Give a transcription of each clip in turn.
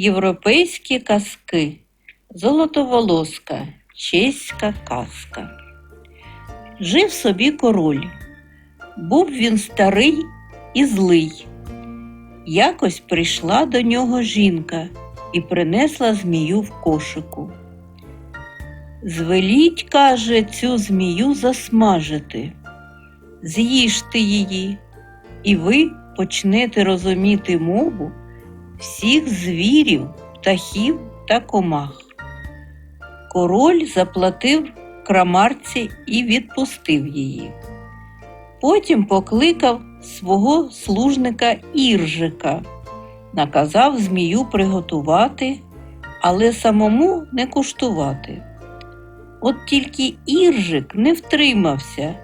Європейські казки. Золотоволоска. Чеська казка. Жив собі король. Був він старий і злий. Якось прийшла до нього жінка і принесла змію в кошику. Звеліть, каже, цю змію засмажити. З'їжте її, і ви почнете розуміти мову всіх звірів, птахів та комах. Король заплатив крамарці і відпустив її. Потім покликав свого служника Іржика, наказав змію приготувати, але самому не куштувати. От тільки Іржик не втримався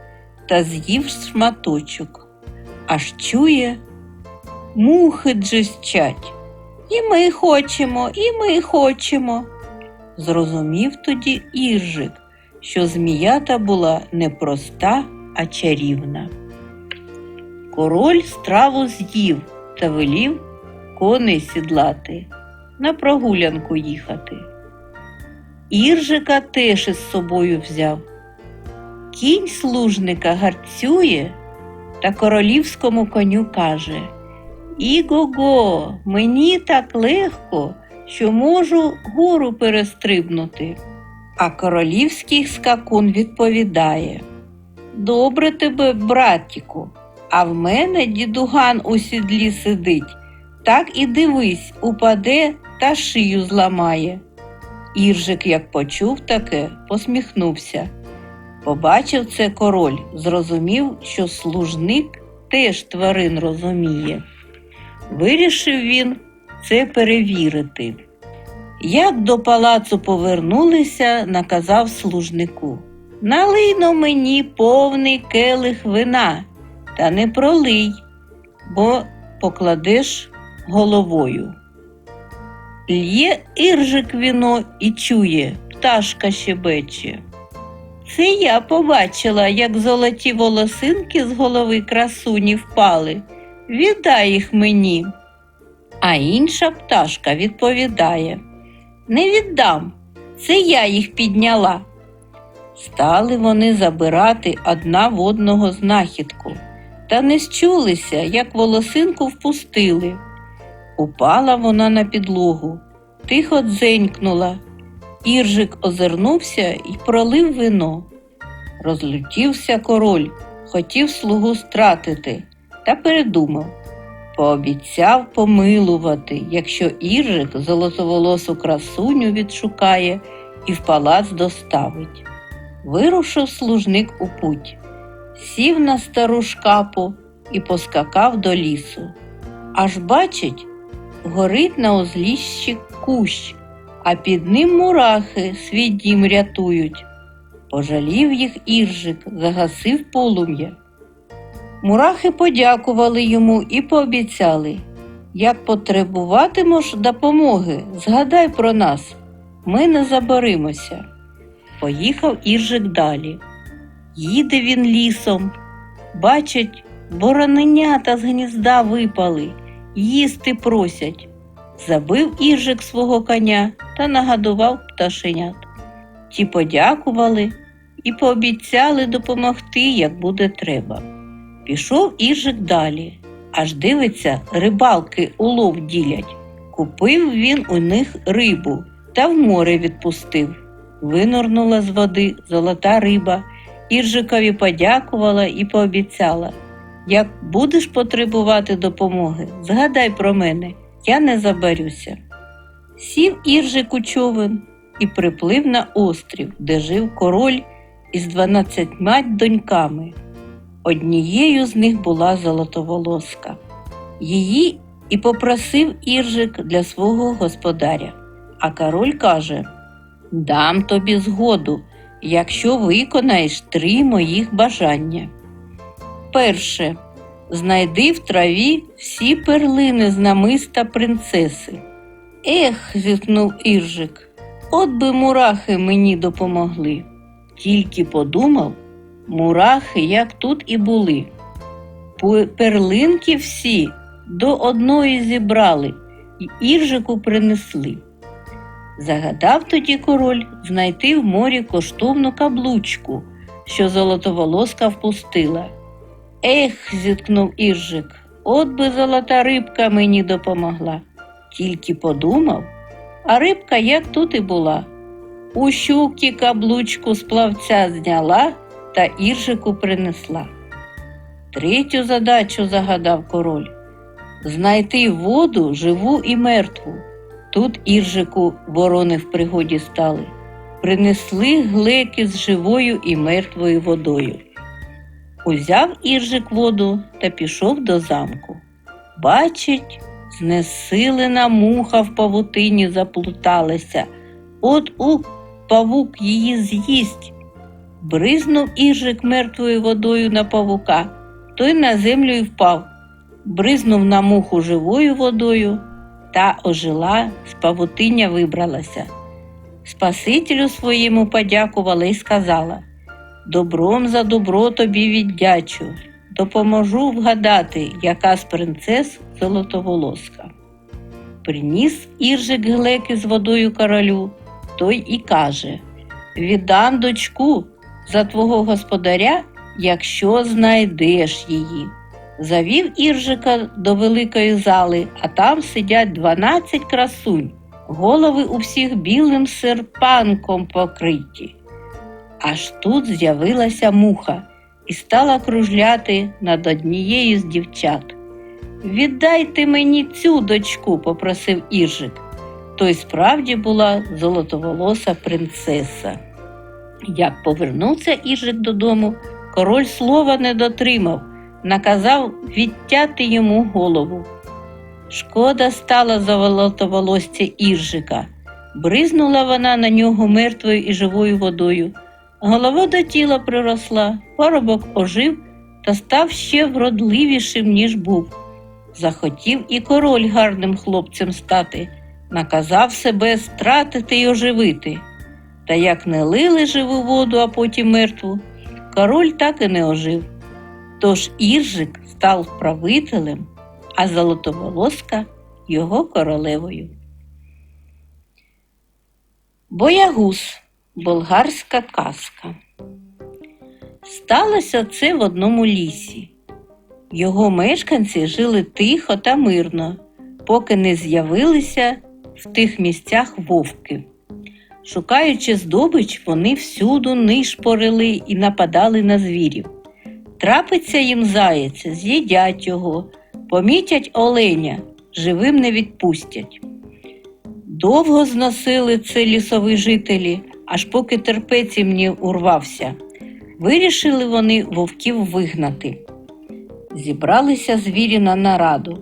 та з'їв шматочок, аж чує, мухи джищать. І ми хочемо, і ми хочемо. Зрозумів тоді Іржик, що зміята була не проста, а чарівна. Король страву з'їв та велів коней сідлати, на прогулянку їхати. Іржика теж із собою взяв. Кінь служника гарцює та королівському коню каже Іго-го, мені так легко, що можу гору перестрибнути. А королівський скакун відповідає Добре тебе, братіку, а в мене дідуган у сідлі сидить. Так і дивись, упаде та шию зламає. Іржик, як почув таке, посміхнувся. Побачив це король, зрозумів, що служник теж тварин розуміє. Вирішив він це перевірити. Як до палацу повернулися, наказав служнику Налийно мені повний келих вина, та не пролий, бо покладеш головою. Лє іржик віно і чує, пташка щебече. Це я побачила, як золоті волосинки з голови красуні впали. Віддай їх мені. А інша пташка відповідає Не віддам, це я їх підняла. Стали вони забирати одна в одного знахідку, та не счулися, як волосинку впустили. Упала вона на підлогу, тихо дзенькнула. Іржик озирнувся і пролив вино. Розлютівся король, хотів слугу стратити, та передумав. Пообіцяв помилувати, якщо Іржик золотоволосу красуню відшукає і в палац доставить. Вирушив служник у путь, сів на стару шкапу і поскакав до лісу. Аж бачить, горить на узліщі кущ, а під ним мурахи свій дім рятують. Пожалів їх іржик, загасив полум'я. Мурахи подякували йому і пообіцяли як потребуватимеш допомоги, згадай про нас, ми не заборимося. Поїхав іржик далі. Їде він лісом, бачить, бороненята з гнізда випали, їсти просять. Забив іржик свого коня та нагадував пташенят. Ті подякували і пообіцяли допомогти, як буде треба. Пішов Іржик далі, аж дивиться, рибалки улов ділять. Купив він у них рибу та в море відпустив. Винурнула з води золота риба, Іржикові подякувала і пообіцяла як будеш потребувати допомоги, згадай про мене, я не забарюся. Сів Іржик у човен і приплив на острів, де жив король із дванадцятьма доньками. Однією з них була золотоволоска. Її і попросив Іржик для свого господаря. А король каже Дам тобі згоду, якщо виконаєш три моїх бажання. Перше, знайди в траві всі перлини з намиста принцеси. Ех, зітхнув Іржик, от би мурахи мені допомогли. Тільки подумав, мурахи, як тут і були. Перлинки всі до одної зібрали, і іржику принесли. Загадав тоді король знайти в морі коштовну каблучку, що золотоволоска впустила. Ех, зіткнув іржик, от би золота рибка мені допомогла. Тільки подумав, а рибка як тут і була. У щуки каблучку з плавця зняла та іржику принесла. Третю задачу загадав король знайти воду живу і мертву. Тут іржику ворони в пригоді стали. Принесли глеки з живою і мертвою водою. Узяв іржик воду та пішов до замку. Бачить, знесилена муха в павутині заплуталася. От у павук її з'їсть. Бризнув іржик мертвою водою на павука, той на землю й впав. Бризнув на муху живою водою, та ожила, з павутиння вибралася. Спасителю своєму подякувала і сказала Добром за добро тобі віддячу, допоможу вгадати, яка з принцес золотоволоска. Приніс іржик глеки з водою королю, той і каже Віддам дочку за твого господаря, якщо знайдеш її. Завів іржика до великої зали, а там сидять дванадцять красунь, голови у всіх білим серпанком покриті. Аж тут з'явилася муха і стала кружляти над однією з дівчат. Віддайте мені цю дочку, попросив Іржик. То й справді була золотоволоса принцеса. Як повернувся Іржик додому, король слова не дотримав, наказав відтяти йому голову. Шкода стала золотоволосця Іржика. Бризнула вона на нього мертвою і живою водою. Голова до тіла приросла, парубок ожив та став ще вродливішим, ніж був. Захотів і король гарним хлопцем стати, наказав себе стратити й оживити. Та як не лили живу воду, а потім мертву, король так і не ожив. Тож Іржик став правителем, а золотоволоска його королевою. Боягуз болгарська казка. Сталося це в одному лісі. Його мешканці жили тихо та мирно, поки не з'явилися в тих місцях вовки. Шукаючи здобич, вони всюду нишпорили і нападали на звірів. Трапиться їм заєць, з'їдять його, помітять оленя, живим не відпустять. Довго зносили це лісові жителі, аж поки терпець їм не урвався. Вирішили вони вовків вигнати. Зібралися звірі на нараду.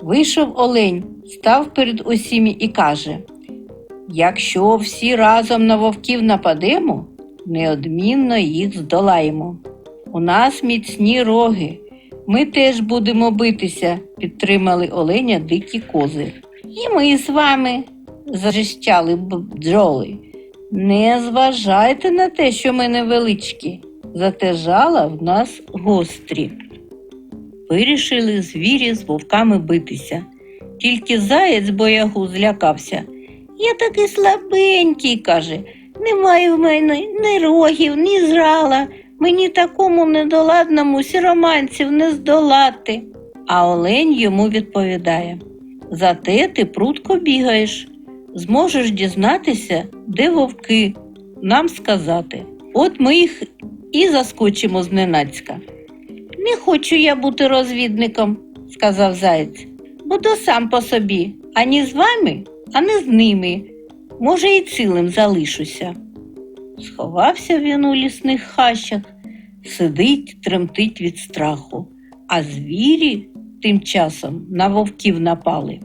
Вийшов олень, став перед усіми і каже: Якщо всі разом на вовків нападемо, неодмінно їх здолаємо. У нас міцні роги. Ми теж будемо битися, підтримали оленя дикі кози. І ми з вами, зажищали бджоли. Не зважайте на те, що ми невеличкі, зате жала в нас гострі. Вирішили звірі з вовками битися. Тільки заєць боягу злякався. Я такий слабенький, каже, немає в мене ні рогів, ні зрала. Мені такому недоладному сіроманців не здолати. А олень йому відповідає Зате ти прудко бігаєш, зможеш дізнатися, де вовки, нам сказати. От ми їх і заскочимо зненацька. Не хочу я бути розвідником, сказав заєць. Буду сам по собі, ані з вами, а не з ними. Може, і цілим залишуся. Сховався він у лісних хащах, сидить, тремтить від страху, а звірі тим часом на вовків напали.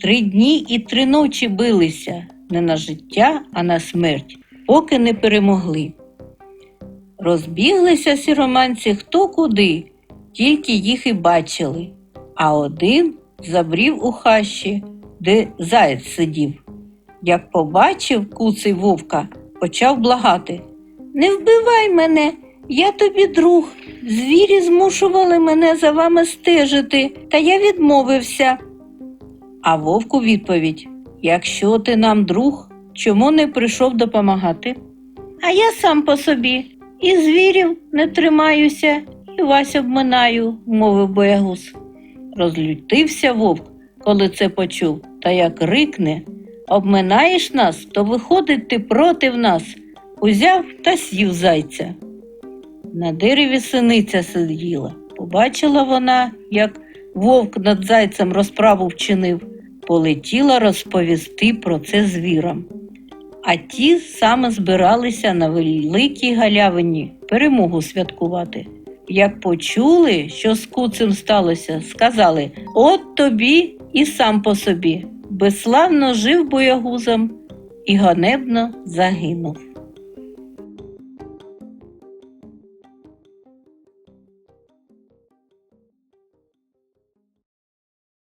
Три дні і три ночі билися не на життя, а на смерть, поки не перемогли. Розбіглися сіроманці хто куди, тільки їх і бачили, а один забрів у хащі, де заєць сидів. Як побачив куций вовка, почав благати Не вбивай мене, я тобі друг. Звірі змушували мене за вами стежити, та я відмовився. А вовк у відповідь: Якщо ти нам друг, чому не прийшов допомагати? А я сам по собі, і звірів не тримаюся, і вас обминаю, мовив боягуз. Розлютився вовк, коли це почув, та як рикне Обминаєш нас, то виходить ти проти нас. Узяв та сів зайця. На дереві синиця сиділа. Побачила вона, як вовк над зайцем розправу вчинив, полетіла розповісти про це звірам. А ті саме збиралися на великій галявині перемогу святкувати. Як почули, що з куцем сталося, сказали От тобі і сам по собі. Безславно жив боягузом і ганебно загинув.